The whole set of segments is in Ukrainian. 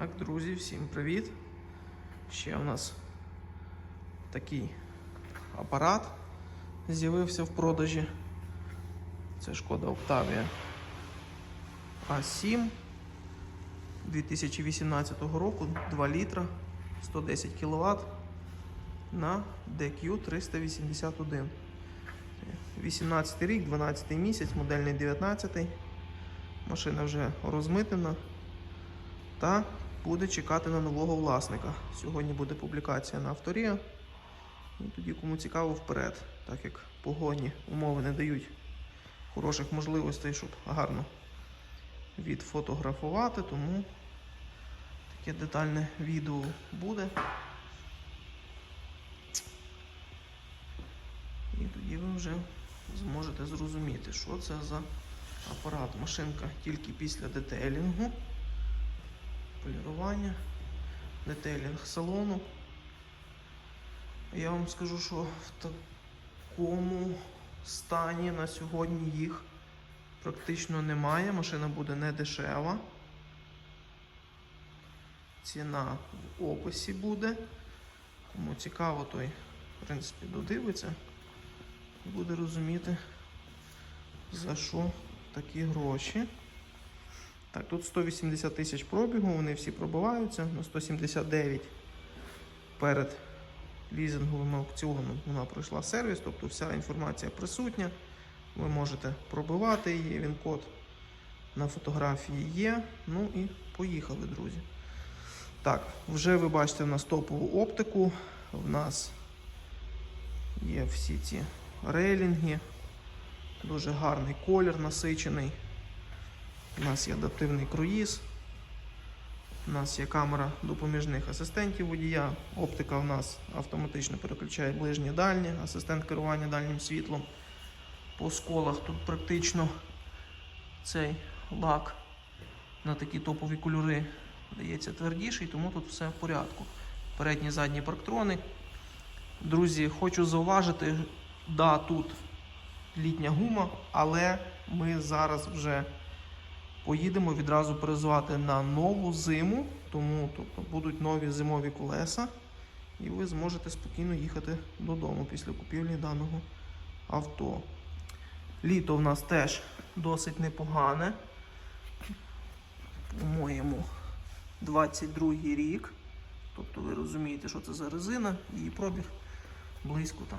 Так, друзі, всім привіт! Ще у нас такий апарат з'явився в продажі. Це шкода Octavia А7 2018 року, 2 літра, 110 кВт на DQ 381. 18 рік, 12 місяць, модельний 19. Машина вже розмитнена та буде чекати на нового власника. Сьогодні буде публікація на авторія. І тоді, кому цікаво, вперед, так як погодні умови не дають хороших можливостей, щоб гарно відфотографувати, тому таке детальне відео буде. І тоді ви вже зможете зрозуміти, що це за апарат. Машинка тільки після детейлінгу полірування, детейлінг салону. Я вам скажу, що в такому стані на сьогодні їх практично немає. Машина буде не дешева. Ціна в описі буде. Кому цікаво, той, в принципі, додивиться і буде розуміти, за що такі гроші. Так, тут 180 тисяч пробігу, вони всі пробиваються на 179 перед лізинговим аукціоном вона пройшла сервіс, тобто вся інформація присутня. Ви можете пробивати її, він код на фотографії є. Ну і поїхали, друзі. Так, вже ви бачите в нас топову оптику. В нас є всі ці рейлінги, дуже гарний колір насичений. У нас є адаптивний круїз. У нас є камера допоміжних асистентів водія. Оптика у нас автоматично переключає ближнє дальнє, асистент керування дальнім світлом. По сколах тут практично цей лак на такі топові кольори дається твердіший, тому тут все в порядку. Передні задні парктрони. Друзі, хочу зауважити, да, тут літня гума, але ми зараз вже поїдемо відразу перезувати на нову зиму, тому тобто, будуть нові зимові колеса, і ви зможете спокійно їхати додому після купівлі даного авто. Літо в нас теж досить непогане. По-моєму, 22 рік. Тобто ви розумієте, що це за резина, її пробіг близько там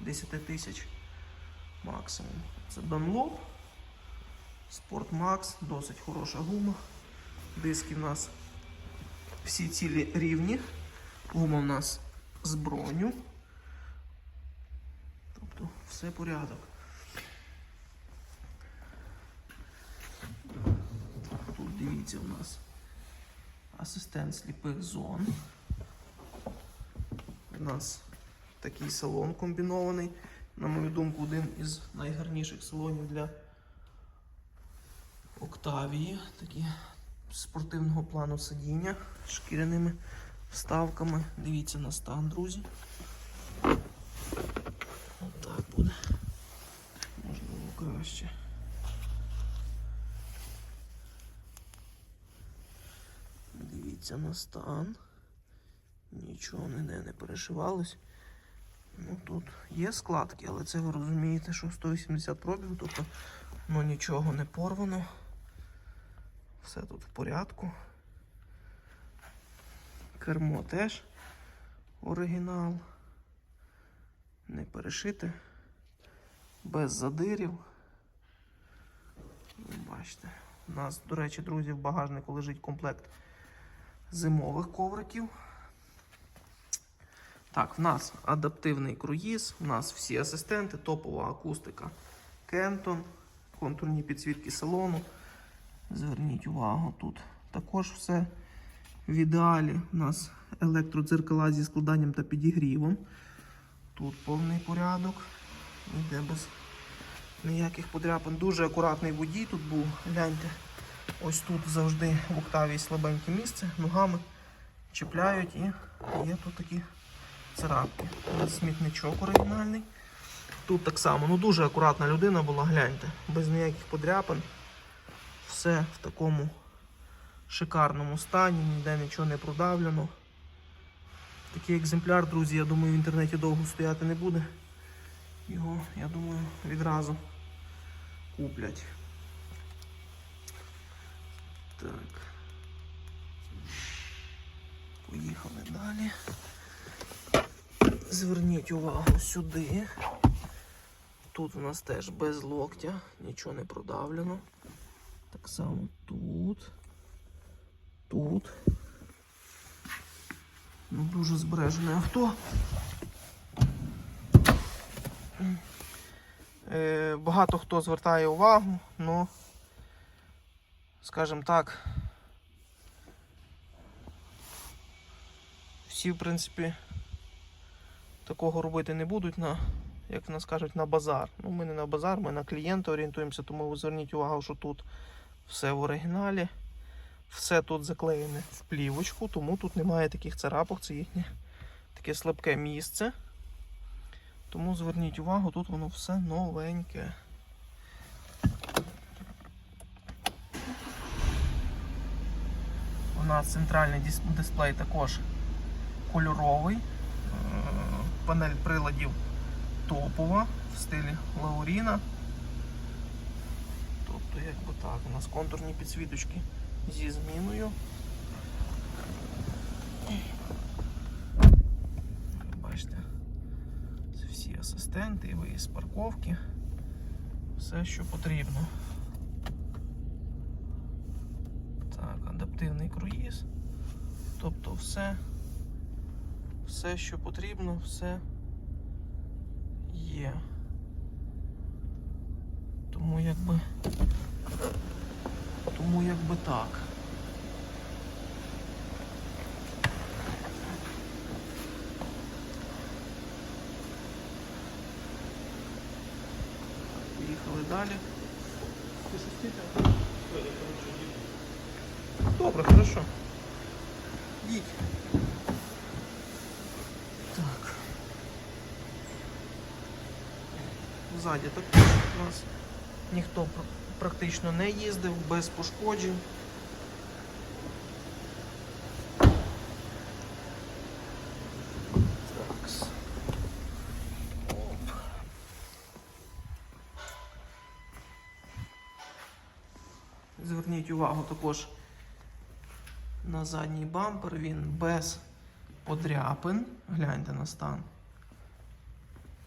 10 тисяч максимум. Це Dunlop. Sport Max, досить хороша гума. Диски в нас всі цілі рівні. Гума в нас з броню. Тобто все порядок. Тут дивіться у нас асистент сліпих зон. У нас такий салон комбінований. На мою думку, один із найгарніших салонів для Октавії, такі спортивного плану сидіння з шкіряними вставками. Дивіться на стан, друзі. Отак буде. Можливо краще. Дивіться на стан. Нічого ніде не перешивалось. Ну тут є складки, але це ви розумієте, що 180 пробігу, тобто ну, нічого не порвано. Все тут в порядку. Кермо теж оригінал. Не перешите. Без задирів. Бачите. У нас, до речі, друзі, в багажнику лежить комплект зимових ковриків. Так, в нас адаптивний круїз, у нас всі асистенти, топова акустика Кентон, контурні підсвітки салону. Зверніть увагу, тут також все в ідеалі. У нас електродзеркала зі складанням та підігрівом. Тут повний порядок. Йде без ніяких подряпин. Дуже акуратний водій тут був. Гляньте, ось тут завжди в октаві слабеньке місце, ногами чіпляють і є тут такі царапки. Смітничок оригінальний. Тут так само, ну дуже акуратна людина була, гляньте, без ніяких подряпин. Все в такому шикарному стані, ніде нічого не продавлено. Такий екземпляр, друзі, я думаю, в інтернеті довго стояти не буде. Його, я думаю, відразу куплять. Так. Поїхали далі. Зверніть увагу сюди. Тут у нас теж без локтя, нічого не продавлено. Так само тут. Тут. Ну, дуже збережене авто. Е, багато хто звертає увагу, ну, скажімо так, всі, в принципі, такого робити не будуть на, як в нас кажуть, на базар. Ну, ми не на базар, ми на клієнта орієнтуємося, тому зверніть увагу, що тут все в оригіналі. Все тут заклеєне в плівочку, тому тут немає таких царапок, це їхнє таке слабке місце. Тому зверніть увагу, тут воно все новеньке. У нас центральний дисплей також кольоровий. Е, Панель приладів топова в стилі Лауріна. Тобто, як би так, у нас контурні підсвіточки зі зміною. Бачите, це всі асистенти, і виїзд з парковки. Все, що потрібно. Так, адаптивний круїз. Тобто все, все, що потрібно, все є. Тому якби. Тому якби так. Поїхали далі. Добре, хорошо. Їдь. Так. Ззаді також у нас ніхто практично не їздив без пошкоджень. Зверніть увагу також на задній бампер, він без подряпин. Гляньте на стан.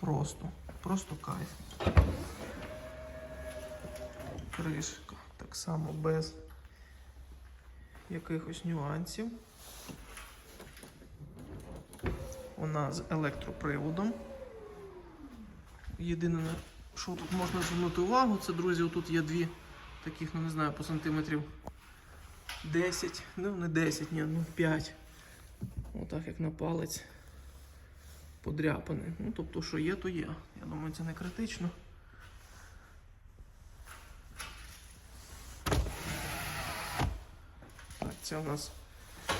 Просто, просто кайф. Кришка так само без якихось нюансів. Вона з електроприводом. Єдине, що тут можна звернути увагу, це, друзі, тут є дві таких, ну не знаю, по сантиметрів 10, ну не 10, ні, ну 5. Отак як на палець подряпаний. Ну, тобто, що є, то є. Я думаю, це не критично. Це у нас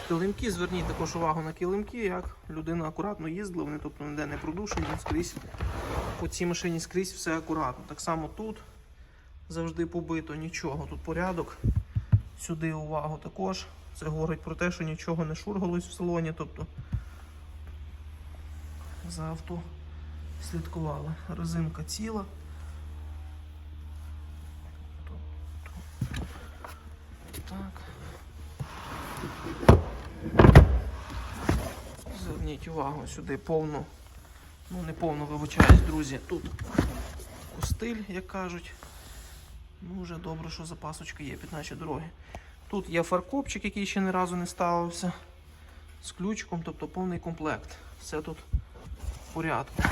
килимки. Зверніть також увагу на килимки, як людина акуратно їздила, вони тобто ніде не продушені, скрізь по цій машині скрізь все акуратно. Так само тут завжди побито, нічого. Тут порядок. Сюди увагу також. Це говорить про те, що нічого не шургалось в салоні, тобто за авто слідкували. Резинка ціла. Так. Зверніть увагу сюди повну, ну не повну вибачаюсь, друзі. Тут костиль, як кажуть. Ну, вже добре, що запасочка є під наші дороги. Тут є фаркопчик, який ще ні разу не ставився. З ключиком, тобто повний комплект. Все тут в порядку.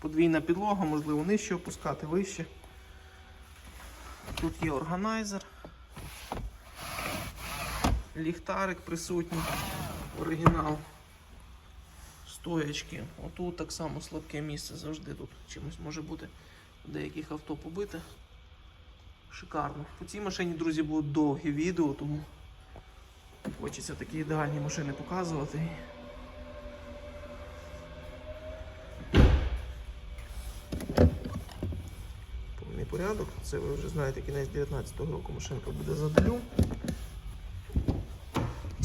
Подвійна підлога, можливо, нижче опускати, вище. Тут є органайзер. Ліхтарик присутній, оригінал. Стоячки. Отут так само слабке місце завжди тут чимось може бути. У деяких авто побите. Шикарно. По цій машині, друзі, будуть довгі відео, тому хочеться такі ідеальні машини показувати. Повний порядок. Це ви вже знаєте, кінець 19-го року машинка буде за длю.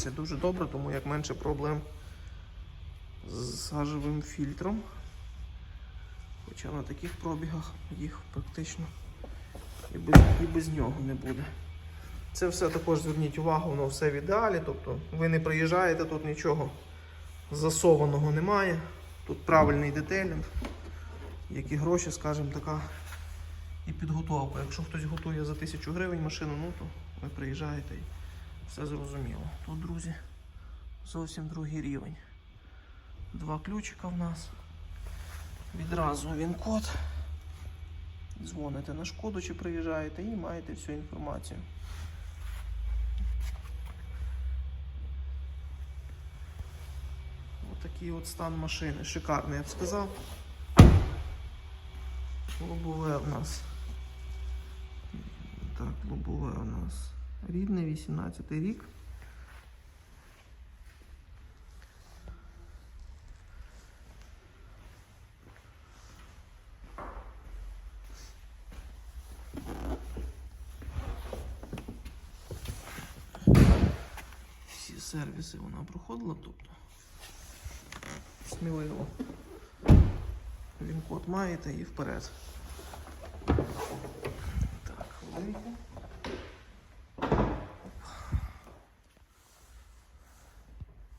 Це дуже добре, тому як менше проблем з сажевим фільтром. Хоча на таких пробігах їх практично і без, і без нього не буде. Це все також зверніть увагу, воно все в ідеалі. Тобто ви не приїжджаєте, тут нічого засованого немає. Тут правильний детелінг, які гроші, скажімо така, і підготовка. Якщо хтось готує за тисячу гривень машину, ну то ви приїжджаєте все зрозуміло. Тут, друзі, зовсім другий рівень. Два ключика в нас. Відразу він код. Дзвоните на шкоду чи приїжджаєте і маєте всю інформацію. Отакий от стан машини. Шикарний, я б сказав. Лобове в нас. Так, лобове у нас рідне, 18 рік. Всі сервіси вона проходила, тобто сміливо. Він код маєте і вперед. Так, хвилинку.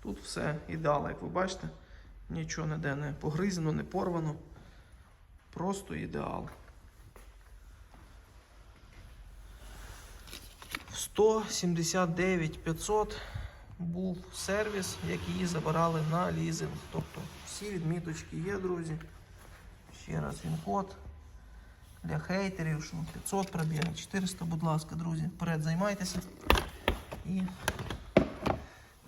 Тут все ідеально, як ви бачите. Нічого ніде не погризено, не порвано. Просто ідеал. 179 500 був сервіс, як її забирали на лізинг. Тобто всі відміточки є, друзі. Ще раз він код. Для хейтерів, що 500 пробіг, 400, будь ласка, друзі, вперед займайтеся. І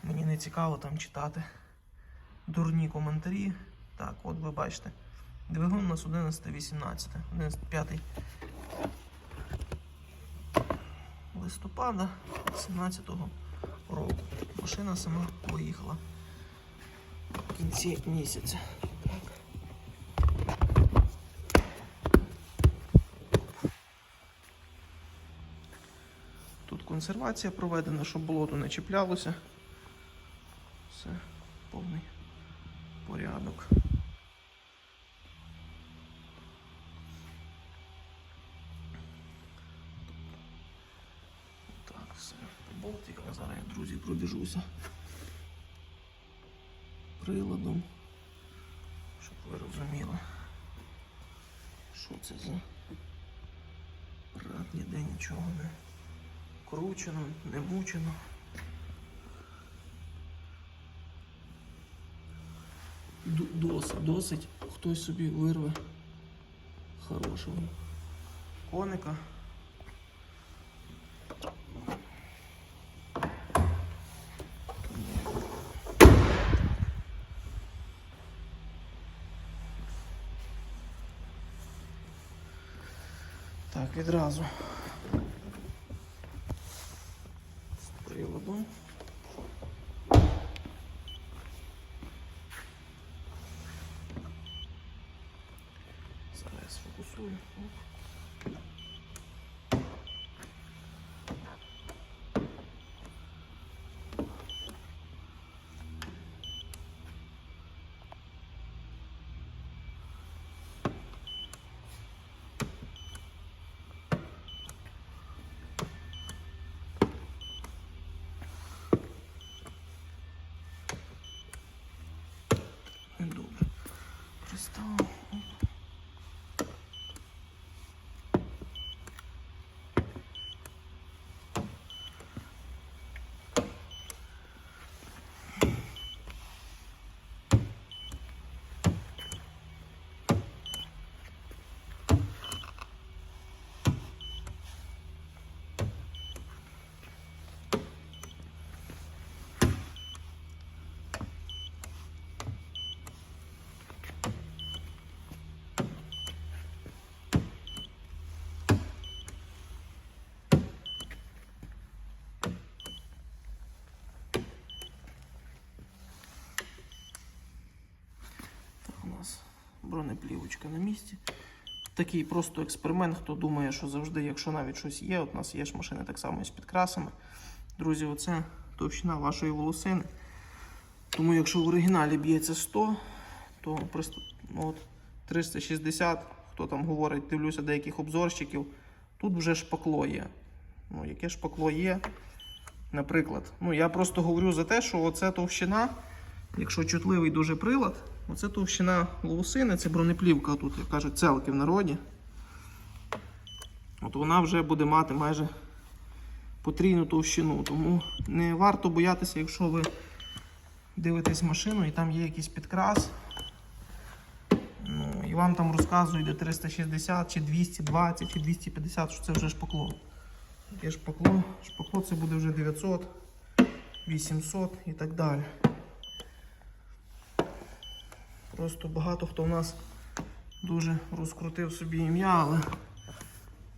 мені не цікаво там читати дурні коментарі. Так, от ви бачите. Двигун у нас 11.18, 11.5 листопада 17-го року. Машина сама поїхала в кінці місяця. Тут консервація проведена, щоб болото не чіплялося. Повний порядок. Так, все. Болтик, а зараз я, друзі, пробіжуся приладом, щоб ви розуміли, що це за прад, ніде нічого не кручено, не мучено. Досить, досить хтось собі вирве хорошого коника. Так, відразу. З приводу. Зараз я сфокусую. Оп. Добре. Приставив. Оп. Так, у нас бронеплівочка на місці. такий просто експеримент, хто думає, що завжди, якщо навіть щось є, от у нас є ж машини так само з підкрасами. Друзі, оце товщина вашої волосини. Тому якщо в оригіналі б'ється 100, то просто ну, от, 360, хто там говорить, дивлюся деяких обзорщиків, тут вже шпакло є. Ну, яке шпакло є, наприклад. Ну, я просто говорю за те, що оце товщина, якщо чутливий дуже прилад, оце товщина волосини, це бронеплівка тут, як кажуть, целки в народі. От вона вже буде мати майже потрійну товщину. Тому не варто боятися, якщо ви дивитесь машину і там є якийсь підкрас. Ну, і вам там розказують до 360 чи 220 чи 250, що це вже шпакло. Таке шпакло, шпакло це буде вже 900, 800 і так далі. Просто багато хто в нас дуже розкрутив собі ім'я, але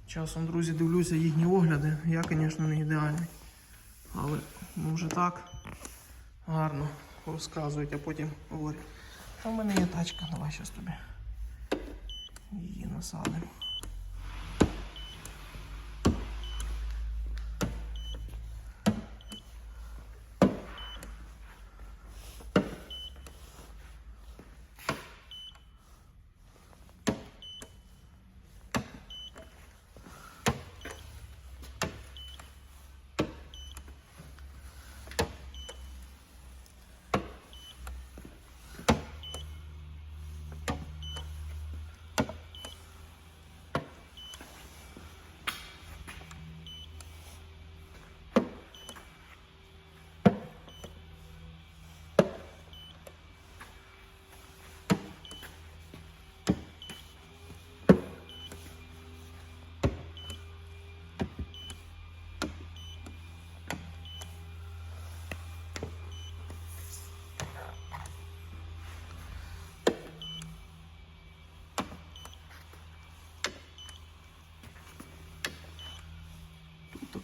часом, друзі, дивлюся їхні огляди. Я, звісно, не ідеальний. Але ну, вже так гарно розказують, а потім говорять. А в мене є тачка, давай зараз тобі її насадимо.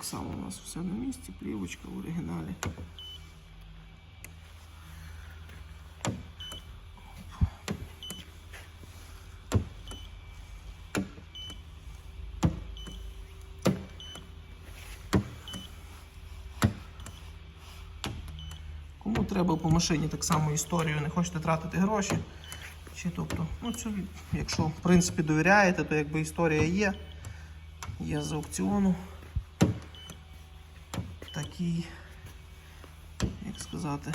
Само у нас все на місці, плівочка в оригіналі. Кому треба по машині так само історію, не хочете тратити гроші. Чи тобто, ну цю, якщо в принципі довіряєте, то якби історія є. Є з аукціону. Такий, як сказати,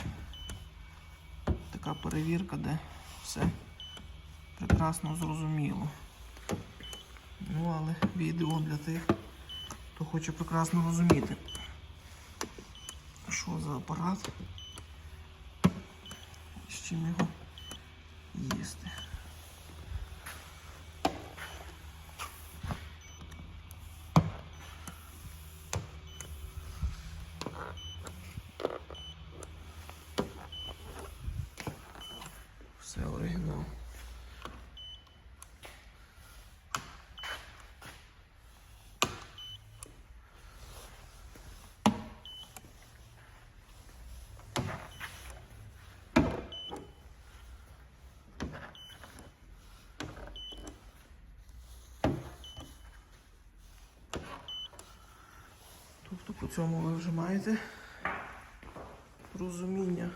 така перевірка, де все прекрасно зрозуміло. Ну, але відео для тих, хто хоче прекрасно розуміти, що за апарат, з чим його їсти. Все оригінал. Тобто по цьому ви вже маєте розуміння.